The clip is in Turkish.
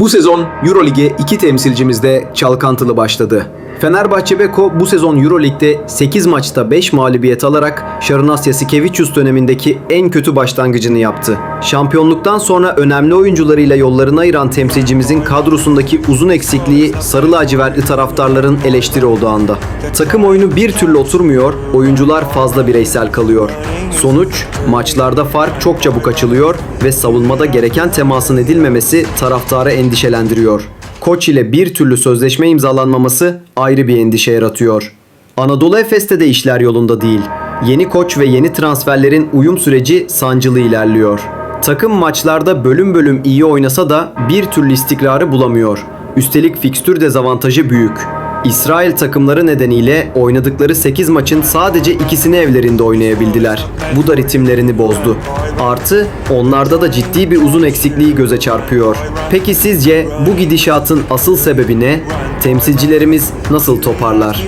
Bu sezon Eurolig'e iki temsilcimiz de çalkantılı başladı. Fenerbahçe Beko bu sezon Euroleague'de 8 maçta 5 mağlubiyet alarak Şarınas Yasikevicius dönemindeki en kötü başlangıcını yaptı. Şampiyonluktan sonra önemli oyuncularıyla yollarını ayıran temsilcimizin kadrosundaki uzun eksikliği sarı lacivertli taraftarların eleştiri olduğu anda. Takım oyunu bir türlü oturmuyor, oyuncular fazla bireysel kalıyor. Sonuç, maçlarda fark çok çabuk açılıyor ve savunmada gereken temasın edilmemesi taraftarı endişelendiriyor. Koç ile bir türlü sözleşme imzalanmaması ayrı bir endişe yaratıyor. Anadolu Efes'te de işler yolunda değil. Yeni koç ve yeni transferlerin uyum süreci sancılı ilerliyor. Takım maçlarda bölüm bölüm iyi oynasa da bir türlü istikrarı bulamıyor. Üstelik fikstür dezavantajı büyük. İsrail takımları nedeniyle oynadıkları 8 maçın sadece ikisini evlerinde oynayabildiler. Bu da ritimlerini bozdu. Artı onlarda da ciddi bir uzun eksikliği göze çarpıyor. Peki sizce bu gidişatın asıl sebebi ne? Temsilcilerimiz nasıl toparlar?